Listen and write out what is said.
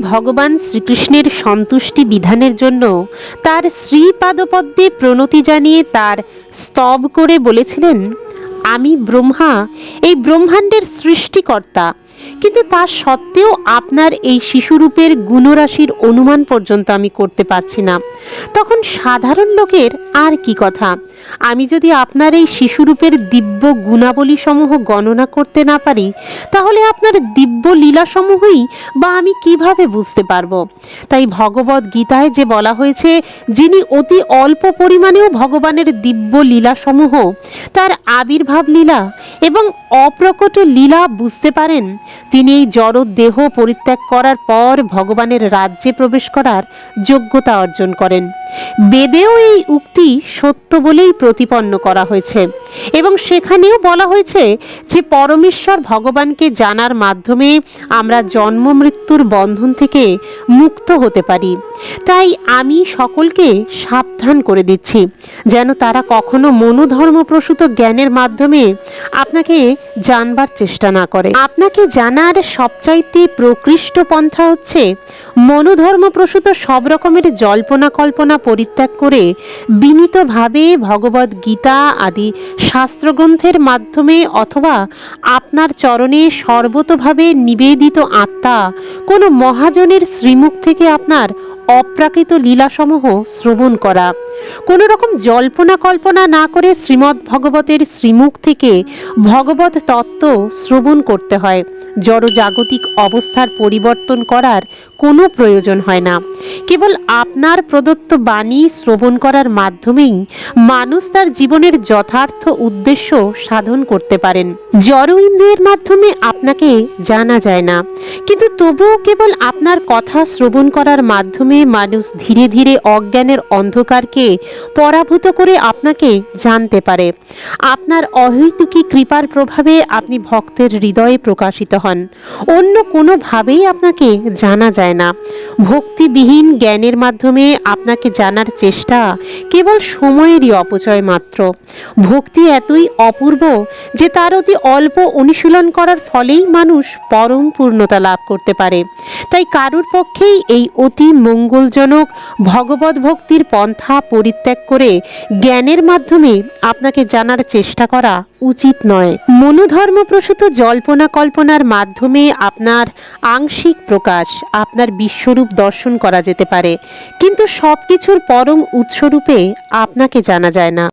ভগবান শ্রীকৃষ্ণের সন্তুষ্টি বিধানের জন্য তার শ্রীপাদপদ্মে প্রণতি জানিয়ে তার স্তব করে বলেছিলেন, আমি ব্রহ্মা। এই ব্রহ্মাণ্ডের সৃষ্টিকর্তা কিন্তু তা সত্ত্বেও আপনার এই শিশুরূপের গুণরাশির অনুমান পর্যন্ত আমি করতে পারছি না। তখন সাধারণ লোকের আর কি কথা? আমি যদি আপনার এই শিশুরূপের দিব্য গুণাবলী সমূহ গণনা করতে না পারি, তাহলে আপনার দিব্য লীলাসমূহই বা আমি কীভাবে বুঝতে পারব? তাই ভগবত গীতায় যে বলা হয়েছে, যিনি অতি অল্প পরিমাণেও ভগবানের দিব্য লীলাসমূহ, তার আবির্ভাব লীলা এবং অপ্রকট লীলা বুঝতে পারেন তিনি এই জড় দেহ পরিত্যাগ করার পর ভগবানের রাজ্যে প্রবেশ করার যোগ্যতা অর্জন করেন। বেদেও এই উক্তি সত্য বলেই প্রতিপন্ন করা হয়েছে। এবং সেখানেও বলা হয়েছে যে পরমেশ্বর ভগবানকে জানার মাধ্যমে আমরা জন্ম মৃত্যুর বন্ধন থেকে মুক্ত হতে পারি। তাই আমি সকলকে সাবধান করে দিচ্ছি যেন তারা কখনো মনোধর্মপ্রসূত জ্ঞানের মাধ্যমে আপনাকে জানবার চেষ্টা না করে। আপনাকে জানার সবচাইতে প্রকৃষ্ট পন্থা হচ্ছে মনোধর্মপ্রসূত সব রকমের জল্পনা কল্পনা পরিত্যাগ করে বিনীতভাবে ভগবদ গীতা আদি শাস্ত্রগ্রন্থের মাধ্যমে অথবা আপনার চরণে সর্বতভাবে নিবেদিত আত্মা কোনো মহাজনের শ্রীমুখ থেকে আপনার অপ্রাকৃত লীলাসমূহ শ্রবণ করা। কোনো রকম জল্পনা কল্পনা না করে শ্রীমদ্ ভগবতের শ্রীমুখ থেকে ভগবত তত্ত্ব শ্রবণ করতে হয়। জড় জাগতিক অবস্থার পরিবর্তন করার কোনো প্রয়োজন হয় না। কেবল আপনার প্রদত্ত বাণী শ্রবণ করার মাধ্যমেই মানুষ তার জীবনের যথার্থ উদ্দেশ্য সাধন করতে পারেন। জড় ইন্দ্রিয়ের মাধ্যমে আপনাকে জানা যায় না। কিন্তু তবুও কেবল আপনার কথা শ্রবণ করার মাধ্যমে মানুষ ধীরে ধীরে অজ্ঞানের অন্ধকারকে পরাভূত করে আপনাকে জানতে পারে। আপনার অহৈতুকী কৃপার প্রভাবে আপনি ভক্তের হৃদয়ে প্রকাশিত হন। অন্য কোনোভাবেই আপনাকে জানা যায় না। ভক্তিবিহীন জ্ঞানের মাধ্যমে আপনাকে জানার চেষ্টা কেবল সময়েরই অপচয় মাত্র। ভক্তি এতই অপূর্ব যে তার অতি অল্প অনুশীলন করার ফলেই মানুষ পরম পূর্ণতা লাভ করতে পারে। তাই কারুর পক্ষেই এই অতি মঙ্গলজনক ভগবত ভক্তির পন্থা পরিত্যাগ করে জ্ঞানের মাধ্যমে আপনাকে জানার চেষ্টা করা উচিত নয়। মনোধর্মপ্রসূত জল্পনা কল্পনার মাধ্যমে আপনার আংশিক প্রকাশ, আপনার বিশ্বরূপ দর্শন করা যেতে পারে। কিন্তু সব কিছুর পরম উৎসরূপে আপনাকে জানা যায় না।